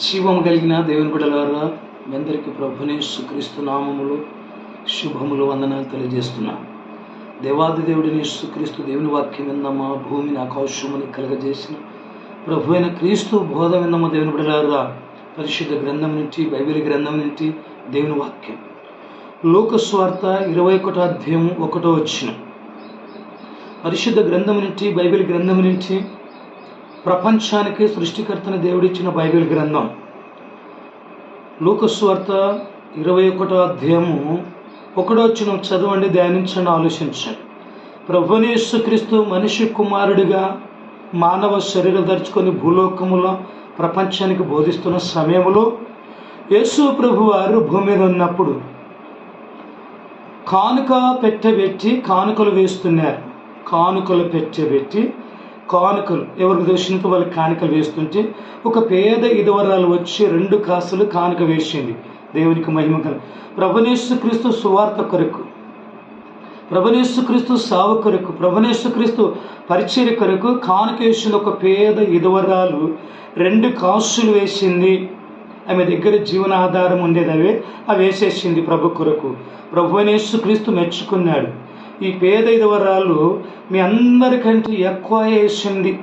జీవం కలిగిన దేవుని బిడ్డలారా మీ అందరికీ ప్రభుని సుక్రీస్తు నామములు శుభములు వందనాలు తెలియజేస్తున్నా. దేవాది దేవుడిని సుక్రీస్తు దేవుని వాక్యం విందమ్మా భూమిని ఆకాశముని కలగజేసిన ప్రభు అయిన క్రీస్తు బోధ విందమ్మ దేవుని బిడ్డలారా పరిశుద్ధ గ్రంథం నుంచి బైబిల్ గ్రంథం నుంచి దేవుని వాక్యం. లోకస్వార్త ఇరవై ఒకటో అధ్యాయం ఒకటో వచ్చిన. పరిశుద్ధ గ్రంథం నుంచి బైబిల్ గ్రంథం నుంచి ప్రపంచానికి సృష్టికర్తన దేవుడిచ్చిన బైబిల్ గ్రంథం. లూకస్వార్త ఇరవై ఒకటో అధ్యాయము ఒకటో వచ్చిన చదవండి ధ్యానించండి ఆలోచించండి. ప్రభుని యేసుక్రీస్తు మనిషి కుమారుడిగా మానవ శరీరం ధరించుకొని భూలోకములో ప్రపంచానికి బోధిస్తున్న సమయంలో యేసు ప్రభు వారు భూమి మీద ఉన్నప్పుడు కానుక పెట్టబెట్టి కానుకలు వేస్తున్నారు. కానుకలు పెట్టబెట్టి కానుకలు. ఎవరికి దోషినంత వాళ్ళు కానుకలు వేస్తుంటే ఒక పేద ఇదవరాలు వచ్చి రెండు కాసులు కానుక వేసింది. దేవునికి మహిమ కల. ప్రభనేశ్వక్రీస్తు సువార్త కొరకు ప్రభనేశ్వక్రీస్తు సావు కొరకు ప్రభనేశ్వక్రీస్తు పరిచయ కొరకు కానుక వేసిన ఒక పేద ఇదవరాలు రెండు కాసులు వేసింది. ఆమె దగ్గర జీవనాధారం ఉండేది అవే అవి వేసేసింది ప్రభు కొరకు. ప్రభునేశ్వ క్రీస్తు మెచ్చుకున్నాడు. ఈ పేదైదవరాలు మీ అందరికంటే ఎక్కువ వేసింది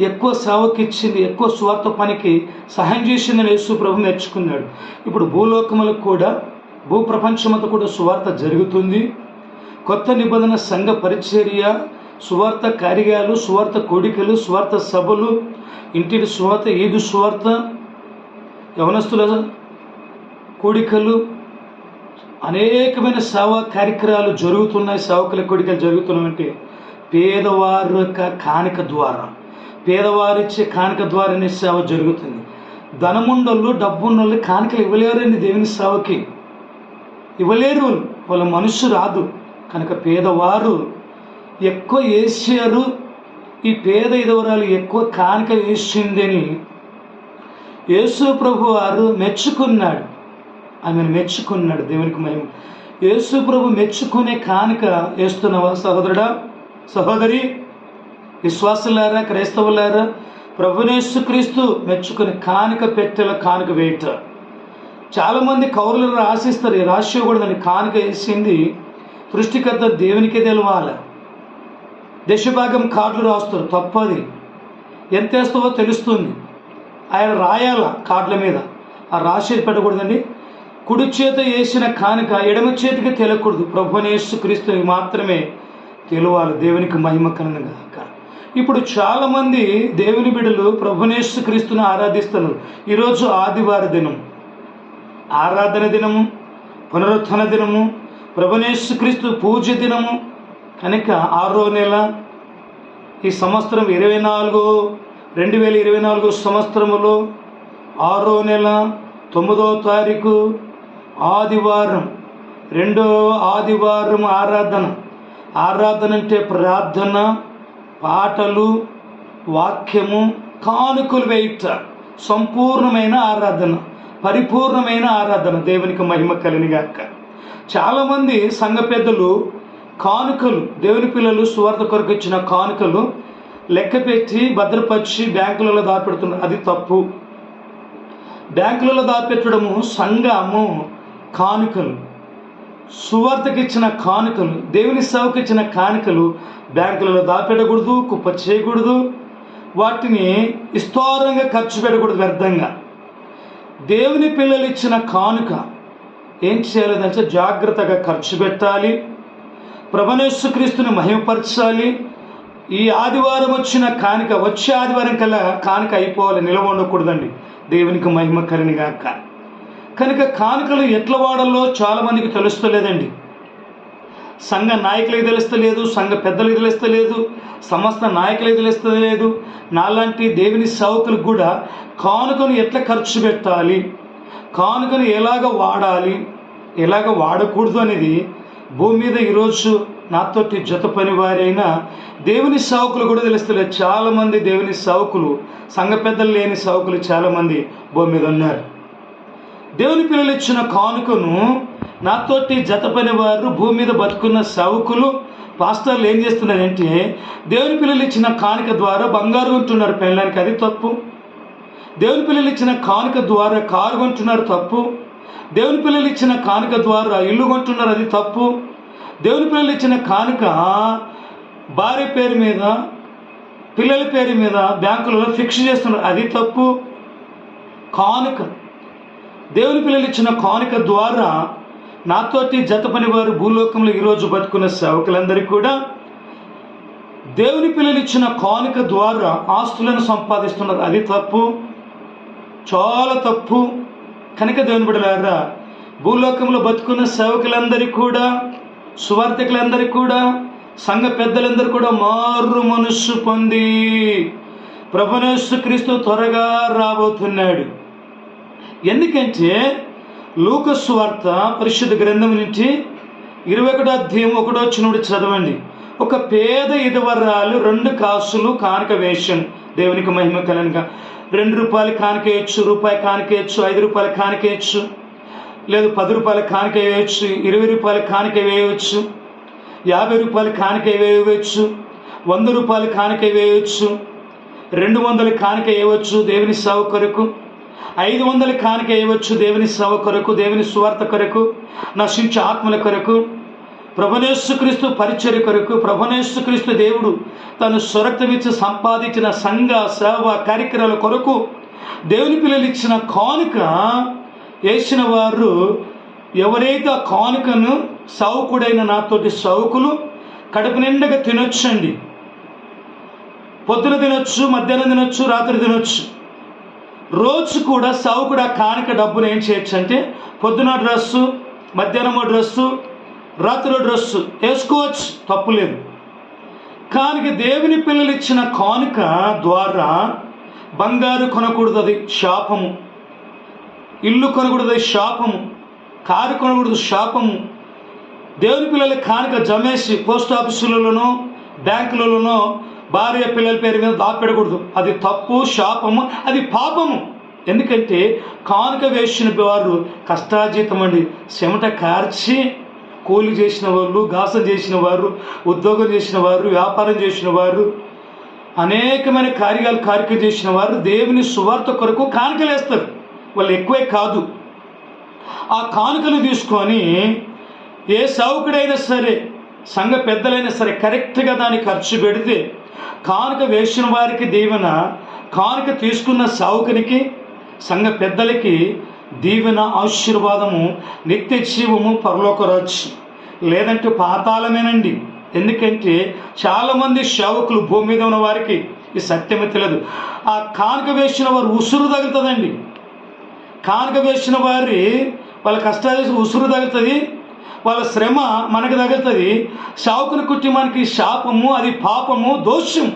ఎక్కువ సేవకి ఇచ్చింది ఎక్కువ స్వార్థ పనికి సహాయం చేసిందని యేసు ప్రభు నేర్చుకున్నాడు. ఇప్పుడు భూలోకములకు కూడా భూ ప్రపంచమంతా కూడా సువార్త జరుగుతుంది. కొత్త నిబంధన సంఘ పరిచర్య సువార్త కార్యాలు సువార్త కోడికలు సువార్త సభలు ఇంటిని సువార్త ఈదు సువార్త? యవనస్తుల కోడికలు అనేకమైన సేవా కార్యక్రమాలు జరుగుతున్నాయి సేవకుల కోడికలు జరుగుతున్నాయంటే పేదవారి యొక్క కానిక ద్వారా పేదవారిచ్చే కానిక ద్వారానే సేవ జరుగుతుంది. ధనముండోళ్ళు డబ్బున్నోళ్ళు కానికలు ఇవ్వలేరండి దేవుని సేవకి ఇవ్వలేరు. వాళ్ళ మనసు రాదు. కనుక పేదవారు ఎక్కువ వేసారు ఈ పేద ఇదవరాలు ఎక్కువ కానిక వేసిందని యేసు ప్రభు వారు మెచ్చుకున్నాడు. ఆమెను మెచ్చుకున్నాడు దేవునికి మహిమ. యేసు ప్రభు మెచ్చుకునే కానుక వేస్తున్నావా సహోదరుడా సహోదరి విశ్వాసులారా క్రైస్తవులారా ప్రభునేసు క్రీస్తు మెచ్చుకుని కానుక పెట్టెల కానుక వేయట. చాలామంది కౌరులు ఆశిస్తారు ఈ రాసి ఇవ్వకూడదని కానుక వేసింది సృష్టికర్త దేవునికే తెలవాలి. దశభాగం కార్డులు రాస్తారు తప్పది. ఎంత వేస్తావో తెలుస్తుంది. ఆయన రాయాల కార్డుల మీద? ఆ రాసేది పెట్టకూడదండి. కుడి చేత వేసిన కానుక ఎడమ చేతికి తెలియకూడదు ప్రభునేసు క్రీస్తు మాత్రమే తెలియాలి దేవునికి మహిమ కలనగాక ఇప్పుడు చాలామంది దేవుని బిడ్డలు ప్రభునేసు క్రీస్తును ఆరాధిస్తున్నారు ఈరోజు ఆదివార దినం. ఆరాధన దినము పునరుత్థాన దినము ప్రభునేసు క్రీస్తు పూజ దినము. కనుక ఆరో నెల ఈ సంవత్సరం ఇరవై నాలుగు రెండు వేల ఇరవై నాలుగు సంవత్సరములో ఆరో నెల తొమ్మిదో తారీఖు ఆదివారం రెండో ఆదివారం ఆరాధన. ఆరాధన అంటే ప్రార్థన పాటలు వాక్యము కానుకలు వేయుట. సంపూర్ణమైన ఆరాధన పరిపూర్ణమైన ఆరాధన దేవునికి మహిమ కలినిగాక చాలామంది సంఘ పెద్దలు కానుకలు దేవుని పిల్లలు సువార్త కొరకు ఇచ్చిన కానుకలు లెక్క పెట్టి భద్రపరిచి బ్యాంకులలో దాపెడుతున్నారు. అది తప్పు. బ్యాంకులలో దాపెట్టడము సంఘము కానుకలు సువార్తకి ఇచ్చిన కానుకలు దేవుని సేవకి ఇచ్చిన కానుకలు బ్యాంకులలో దాపెట్టకూడదు కుప్ప చేయకూడదు. వాటిని విస్తారంగా ఖర్చు పెట్టకూడదు వ్యర్థంగా. దేవుని పిల్లలు ఇచ్చిన కానుక ఏం చేయాలంటే జాగ్రత్తగా ఖర్చు పెట్టాలి. ప్రభనేశ్వక్రీస్తుని మహిమపరచాలి. ఈ ఆదివారం వచ్చిన కానుక వచ్చే ఆదివారం కల్లా కానుక అయిపోవాలి నిలవ ఉండకూడదండి. దేవునికి మహిమ కలినిగాక కనుక కానుకలు ఎట్ల వాడాలో చాలామందికి తెలుస్తలేదండి. సంఘ నాయకులకు తెలుస్తలేదు సంఘ పెద్దలకు తెలుస్తలేదు సమస్త నాయకులకు తెలుస్తలేదు. నాలాంటి దేవుని సేవకులకు కూడా కానుకను ఎట్లా ఖర్చు పెట్టాలి కానుకను ఎలాగ వాడాలి ఎలాగ వాడకూడదు అనేది భూమి మీద ఈరోజు నాతోటి జత పని వారైన దేవుని సేవకులు కూడా తెలుస్తలేదు. చాలామంది దేవుని సేవకులు సంఘ పెద్దలు లేని సేవకులు చాలామంది భూమి మీద ఉన్నారు. దేవుని పిల్లలు ఇచ్చిన కానుకను నాతోటి జత వారు భూమి మీద బతుకున్న సౌకులు. పాస్టర్లు ఏం చేస్తున్నారంటే దేవుని పిల్లలు ఇచ్చిన కానుక ద్వారా బంగారు కొంటున్నారు పెళ్ళానికి అది తప్పు. దేవుని పిల్లలు ఇచ్చిన కానుక ద్వారా కారు కొంటున్నారు తప్పు. దేవుని పిల్లలు ఇచ్చిన కానుక ద్వారా ఇల్లు కొంటున్నారు అది తప్పు. దేవుని పిల్లలు ఇచ్చిన కానుక భార్య పేరు మీద పిల్లల పేరు మీద బ్యాంకులలో ఫిక్స్ చేస్తున్నారు అది తప్పు. కానుక. దేవుని పిల్లలు ఇచ్చిన కానుక ద్వారా నాతోటి జత వారు భూలోకంలో ఈరోజు బతుకున్న సేవకులందరికీ కూడా దేవుని పిల్లలు ఇచ్చిన కానుక ద్వారా ఆస్తులను సంపాదిస్తున్నారు. అది తప్పు. చాలా తప్పు. కనుక దేవుని బిడలారా భూలోకంలో బతుకున్న సేవకులందరికీ కూడా సువార్థకులందరికీ కూడా సంఘ పెద్దలందరూ కూడా మారు మనస్సు పొంది ప్రభునేసు క్రీస్తు త్వరగా రాబోతున్నాడు. ఎందుకంటే లూకస్ వార్త పరిశుద్ధ గ్రంథం నుంచి ఇరవై ఒకటో అధ్యాయం ఒకటో వచ్చినప్పుడు చదవండి. ఒక పేద ఇదివరాలు రెండు కాసులు కానుక వేషం దేవునికి మహిమ కలనుక రెండు రూపాయలు కానికేయచ్చు రూపాయి కానికేయచ్చు ఐదు రూపాయలు కానుకేయచ్చు లేదు పది రూపాయల కానుక వేయవచ్చు ఇరవై రూపాయల కానుక వేయవచ్చు యాభై రూపాయల కానుక వేయవచ్చు వంద రూపాయల కానుక వేయవచ్చు రెండు వందల కానుక వేయవచ్చు దేవుని సేవ కొరకు. ఐదు వందల కానిక వేయవచ్చు దేవుని సేవ కొరకు దేవుని సువార్త కొరకు నశించే ఆత్మల కొరకు ప్రభనేశ్వక్రీస్తు పరిచర్య కొరకు ప్రభనేశ్వక్రీస్తు దేవుడు తను స్వరక్తమిచ్చి సంపాదించిన సంఘ సేవ కార్యక్రమాల కొరకు దేవుని పిల్లలు ఇచ్చిన కానుక వేసిన వారు ఎవరైతే ఆ కానుకను సౌకుడైన నాతోటి సౌకులు కడుపు నిండగా తినొచ్చండి. పొద్దున తినొచ్చు మధ్యాహ్నం తినొచ్చు రాత్రి తినొచ్చు. రోజు కూడా సౌకుడు ఆ కానుక డబ్బును ఏం చేయొచ్చు అంటే పొద్దున డ్రస్సు మధ్యాహ్నం డ్రెస్సు రాత్రి డ్రెస్సు వేసుకోవచ్చు తప్పులేదు కానుక దేవుని పిల్లలు ఇచ్చిన కానుక ద్వారా బంగారు కొనకూడదు అది శాపము ఇల్లు కొనకూడదు అది శాపము కారు కొనకూడదు శాపము. దేవుని పిల్లల కానుక జమేసి పోస్ట్ ఆఫీసులలోనో బ్యాంకులలోనో భార్య పిల్లల పేరు మీద దాపెడకూడదు. అది తప్పు శాపము అది పాపము. ఎందుకంటే కానుక వేసిన వారు కష్టాజీతం అండి. చెమట కార్చి కూలి చేసిన వాళ్ళు గాసం చేసిన వారు ఉద్యోగం చేసిన వారు వ్యాపారం చేసిన వారు అనేకమైన కార్యాలు కార్యక్రమం చేసిన వారు దేవుని సువార్త కొరకు కానుకలు వేస్తారు వాళ్ళు ఎక్కువే కాదు. ఆ కానుకలు తీసుకొని ఏ సావుకుడైనా సరే సంఘ పెద్దలైనా సరే కరెక్ట్గా దాన్ని ఖర్చు పెడితే కానుక వేసిన వారికి దీవెన కానుక తీసుకున్న సావుకునికి సంఘ పెద్దలకి దీవెన ఆశీర్వాదము నిత్య జీవము పరలోక రాజ్యం. లేదంటే పాతాళమేనండి. ఎందుకంటే చాలామంది సేవకులు భూమి మీద ఉన్న వారికి ఈ సత్యమే తెలియదు. ఆ కానుక వేసిన వారు ఉసురు తగులుతుందండి. కానుక వేసిన వారి వాళ్ళ కష్టాలు ఉసురు తగులుతుంది. వాళ్ళ శ్రమ మనకు తగులుతుంది. శావుకుని కుటుంబానికి శాపము అది పాపము దోషం.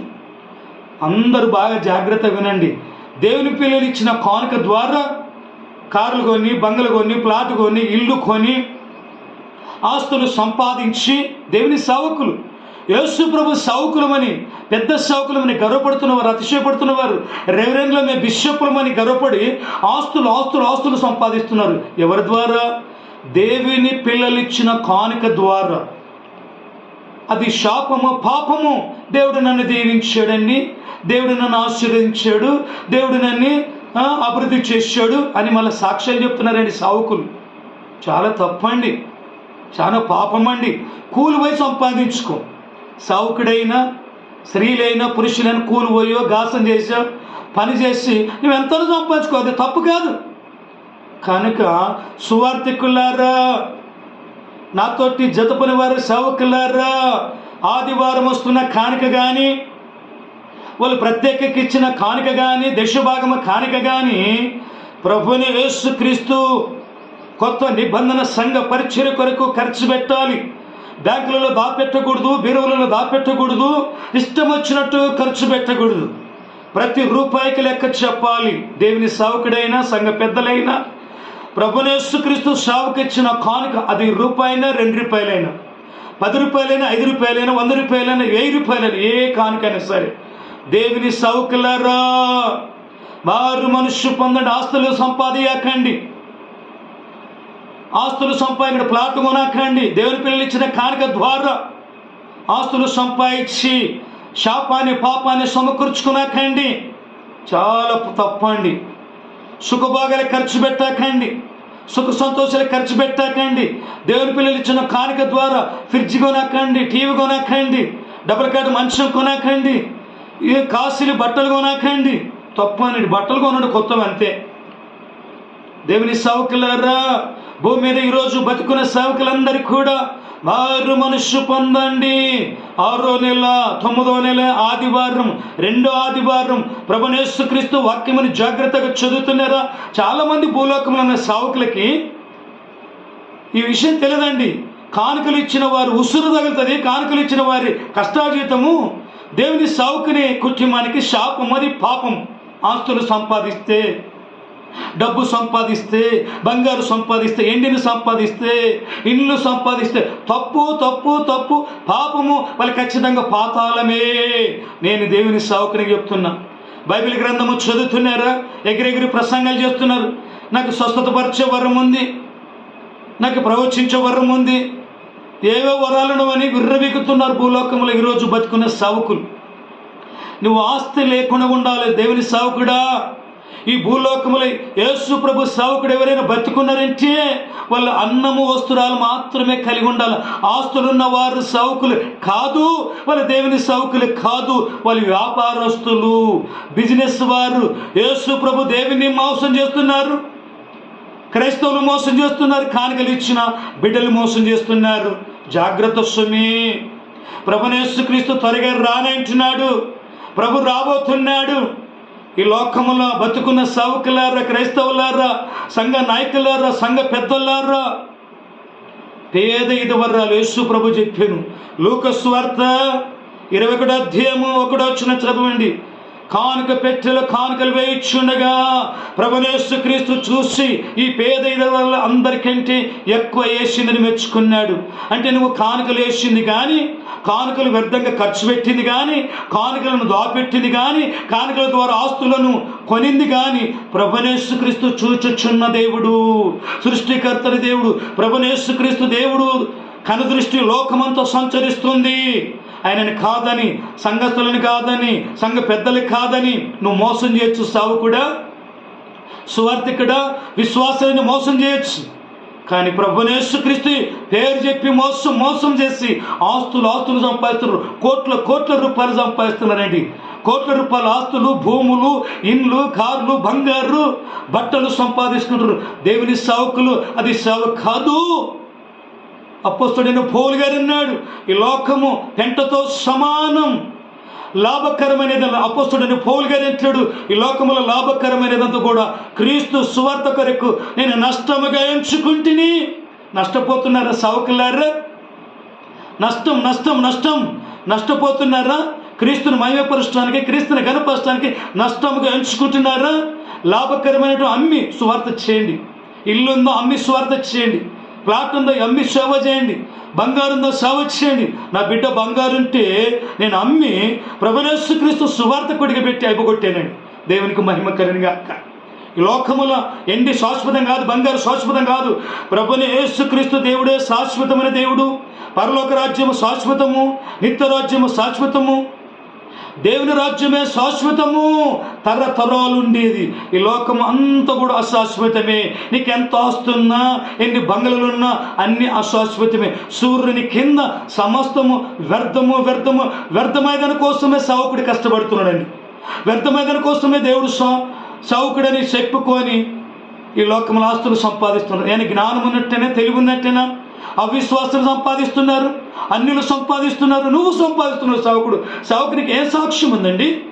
అందరూ బాగా జాగ్రత్త వినండి. దేవుని పిల్లలు ఇచ్చిన కానుక ద్వారా కార్లు కొని బంగలు కొని ప్లాట్ కొని ఇల్లు కొని ఆస్తులు సంపాదించి దేవుని సావుకులు. యేసు ప్రభు సౌకులమని పెద్ద సావుకులమని గర్వపడుతున్నవారు అతిశయపడుతున్నవారు రెవరెండ్లమే బిషపులమని గర్వపడి ఆస్తులు ఆస్తులు ఆస్తులు సంపాదిస్తున్నారు. ఎవరి ద్వారా? దేవుని పిల్లలిచ్చిన కానుక ద్వారా. అది శాపము పాపము. దేవుడు నన్ను దీవించాడండి. దేవుడు నన్ను ఆశీర్వదించాడు. దేవుడు నన్ను అభివృద్ధి చేశాడు అని మళ్ళీ సాక్ష్యాలు చెప్తున్నారండి సావుకులు. చాలా తప్పండి. చాలా పాపమండి. అండి కూలిపోయి సంపాదించుకో. సావుకుడైనా స్త్రీలైనా పురుషులైనా కూలిపోయో ఘాసం గాసం పని చేసి నువ్వు ఎంతలో సంపాదించుకో. అది తప్పు కాదు. కనుక సువార్థికులారా నాతోటి జతపని వారు సేవకులారా ఆదివారం వస్తున్న కానుక కానీ వాళ్ళు ప్రత్యేకకి ఇచ్చిన కానుక కానీ దశభాగము కానుక కానీ ప్రభుని యేసుక్రీస్తు కొత్త నిబంధన సంఘ పరిచయ కొరకు ఖర్చు పెట్టాలి. బ్యాంకులలో దాపెట్టకూడదు బీరువులలో దాపెట్టకూడదు ఇష్టం వచ్చినట్టు ఖర్చు పెట్టకూడదు. ప్రతి రూపాయికి లెక్క చెప్పాలి. దేవుని సావుకుడైనా సంఘ పెద్దలైనా ప్రభునేసుక్రీస్తు షావుకి ఇచ్చిన కానుక అది రూపాయైనా రెండు రూపాయలైనా పది రూపాయలైనా ఐదు రూపాయలైనా వంద రూపాయలైనా వెయ్యి రూపాయలైనా ఏ కానుకైనా సరే. దేవుని సౌకులరా వారు మనుష్య పొందండి ఆస్తులు సంపాదించకండి ఆస్తులు సంపాదించిన ప్లాట్ కొనకండి. దేవుని పిల్లలు ఇచ్చిన కానుక ద్వారా ఆస్తులు సంపాదించి శాపాన్ని పాపాన్ని సమకూర్చుకునకండి. చాలా తప్పండి. సుఖభోగాలు ఖర్చు పెట్టాకండి. సుఖ సంతోషాలు ఖర్చు పెట్టాకండి. దేవుని పిల్లలు ఇచ్చిన కానుక ద్వారా ఫ్రిడ్జ్ కొనకండి టీవీ కొనకండి డబుల్ కాట్ మంచం కొనకండి ఏ కాసులు బట్టలు కొనకండి. తప్పు అని బట్టలు కొనడు కొత్తవి అంతే. దేవుని సేవకులారా భూమి మీద ఈరోజు బతుకున్న సావుకులందరికీ కూడా మారు మనుష్య పొందండి. ఆరో నెల తొమ్మిదో నెల ఆదివారం రెండో ఆదివారం ప్రభునేశ్వ క్రీస్తు వాక్యమని జాగ్రత్తగా చదువుతున్నారా? చాలామంది భూలోకంలో ఉన్న సావుకులకి ఈ విషయం తెలియదండి కానుకలు ఇచ్చిన వారు ఉసురు తగులుతుంది కానుకలు ఇచ్చిన వారి కష్టాజీతము దేవుని సావుకునే కుటుంబానికి శాపం అది పాపం ఆస్తులు సంపాదిస్తే డబ్బు సంపాదిస్తే బంగారు సంపాదిస్తే ఎండిని సంపాదిస్తే ఇల్లు సంపాదిస్తే తప్పు తప్పు తప్పు పాపము వాళ్ళు ఖచ్చితంగా పాతాళమే. నేను దేవుని సావుకుని చెప్తున్నా. బైబిల్ గ్రంథము చదువుతున్నారా? ఎగిరెగిరి ప్రసంగాలు చేస్తున్నారు. నాకు స్వస్థతపరిచే వరం ఉంది. నాకు ప్రవచించే వరం ఉంది. ఏవో వరాలను అని విర్రవీగుతున్నారు భూలోకంలో ఈరోజు బతుకునే సావుకులు. నువ్వు ఆస్తి లేకుండా ఉండాలి. దేవుని సావుకుడా? ఈ భూలోకములై యేసు ప్రభు సావుకుడు ఎవరైనా బతుకున్నారంటే వాళ్ళు అన్నము వస్త్రాలు మాత్రమే కలిగి ఉండాలి. ఆస్తులున్న వారు సౌకులు కాదు వాళ్ళ దేవుని సౌకులు కాదు వాళ్ళు వ్యాపారస్తులు బిజినెస్ వారు. యేసు ప్రభు దేవుని మోసం చేస్తున్నారు. క్రైస్తవులు మోసం చేస్తున్నారు కానుకలు ఇచ్చిన బిడ్డలు మోసం చేస్తున్నారు. జాగ్రత్త స్వామి. ప్రభునేసు క్రీస్తు త్వరగా రానంటున్నాడు. ప్రభు రాబోతున్నాడు. ఈ లోకములో బతుకున్న సావుకులారా క్రైస్తవులారా సంఘ నాయకులారా సంఘ పెద్దలారా పేద ఇది వర్రాలు యేసు ప్రభు చెప్పాను. లూకస్వార్త ఇరవై ఒకటో అధ్యాయము ఒకటో వచ్చిన చదవండి కానుక పెట్టెలు కానుకలు వేయించుండగా ప్రభునేసు క్రీస్తు చూసి ఈ పేద ఇదల అందరికంటే ఎక్కువ వేసిందని మెచ్చుకున్నాడు. అంటే నువ్వు కానుకలు వేసింది కానీ కానుకలు వ్యర్థంగా ఖర్చు పెట్టింది కానీ కానుకలను దాపెట్టింది కానీ కానుకల ద్వారా ఆస్తులను కొనింది కానీ ప్రభనేసు క్రీస్తు చూచుచున్న దేవుడు సృష్టికర్తని దేవుడు ప్రభనేసు క్రీస్తు దేవుడు కనుదృష్టి లోకమంతా సంచరిస్తుంది. ఆయనని కాదని సంఘస్థులని కాదని సంఘ పెద్దలకి కాదని నువ్వు మోసం చేయొచ్చు సావు కూడా సువార్థికుడా? విశ్వాసాన్ని మోసం చేయొచ్చు. కానీ ప్రభునేసు క్రీస్తు పేరు చెప్పి మోసం మోసం చేసి ఆస్తులు ఆస్తులు సంపాదిస్తున్నారు. కోట్ల కోట్ల రూపాయలు సంపాదిస్తున్నారండి. కోట్ల రూపాయల ఆస్తులు భూములు ఇండ్లు కార్లు బంగారు బట్టలు సంపాదిస్తున్నారు. దేవుని సావుకులు అది సావు కాదు. అప్పస్తుడైన పోలు గారు అన్నాడు ఈ లోకము పెంటతో సమానం. లాభకరమైనది అపస్తుడని పౌలు గారు అంటాడు ఈ లోకములో లాభకరమైనదంతా కూడా క్రీస్తు సువార్త కొరకు నేను నష్టముగా ఎంచుకుంటుని. నష్టపోతున్నారా సవకులారా? నష్టం నష్టం నష్టం. నష్టపోతున్నారా? క్రీస్తుని మహిమపరచడానికి క్రీస్తుని గణపరచడానికి నష్టముగా ఎంచుకుంటున్నారా? లాభకరమైనటువంటి అమ్మి సువార్త చేయండి. ఇల్లుందో అమ్మి సువార్త చేయండి. ప్లాట్ ఉందో అమ్మి సేవ చేయండి బంగారు ఉందో సేవ చేయండి. నా బిడ్డ బంగారు ఉంటే నేను అమ్మి ప్రభునేసు క్రీస్తు సువార్త కొడిగా పెట్టి అయిపోగొట్టానండి. దేవునికి మహిమ కలిగినగా ఈ లోకముల ఎండి శాశ్వతం కాదు బంగారు శాశ్వతం కాదు. ప్రభుని యేసుక్రీస్తు దేవుడే శాశ్వతమైన దేవుడు. పరలోక రాజ్యము శాశ్వతము నిత్య రాజ్యము శాశ్వతము. దేవుని రాజ్యమే శాశ్వతము. తరతరాలు ఉండేది ఈ లోకం అంతా కూడా అశాశ్వతమే. నీకు ఎంత ఆస్తున్నా ఎన్ని బంగళలున్నా అన్ని అశాశ్వతమే. సూర్యుని కింద సమస్తము వ్యర్థము వ్యర్థము వ్యర్థమైన కోసమే సావుకుడు కష్టపడుతున్నాడండి. వ్యర్థమైన కోసమే దేవుడు సా సావుకుడని చెప్పుకొని ఈ లోకముల ఆస్తులు సంపాదిస్తున్నాడు. నేను జ్ఞానం ఉన్నట్టేనా తెలివి ఉన్నట్టేనా అవిశ్వాసులు సంపాదిస్తున్నారు అన్యులు సంపాదిస్తున్నారు నువ్వు సంపాదిస్తున్నావు సేవకుడు. సేవకునికి ఏ సాక్ష్యం ఉందండి?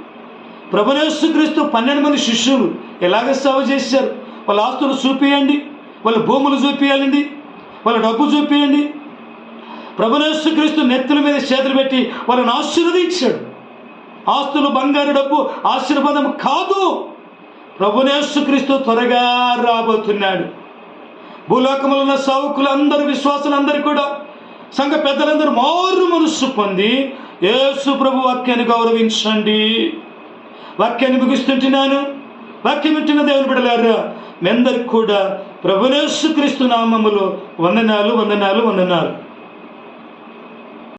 ప్రభునేశ్వక్రీస్తు పన్నెండు మంది శిష్యులు ఎలాగ సేవ చేశారు? వాళ్ళ ఆస్తులు చూపియండి వాళ్ళ భూములు చూపియాలండి వాళ్ళ డబ్బు చూపియండి. ప్రభునేశ్వక్రీస్తు నెత్తుల మీద చేతులు పెట్టి వాళ్ళని ఆశీర్వదించాడు. ఆస్తులు బంగారు డబ్బు ఆశీర్వాదం కాదు. ప్రభునేశ్వక్రీస్తు త్వరగా రాబోతున్నాడు. భూలోకములు ఉన్న సావుకులందరూ విశ్వాసులందరూ కూడా సంఘ పెద్దలందరూ మారు మనస్సు పొంది యేసు ప్రభు వాక్యాన్ని గౌరవించండి. వాక్యాన్ని ముగిస్తుంటున్నాను. వాక్యం వింటున్న దేవుని బిడలారా మీ అందరికి కూడా ప్రభునేసు క్రీస్తు నామములు వందనాలు వందనాలు వందనాలు.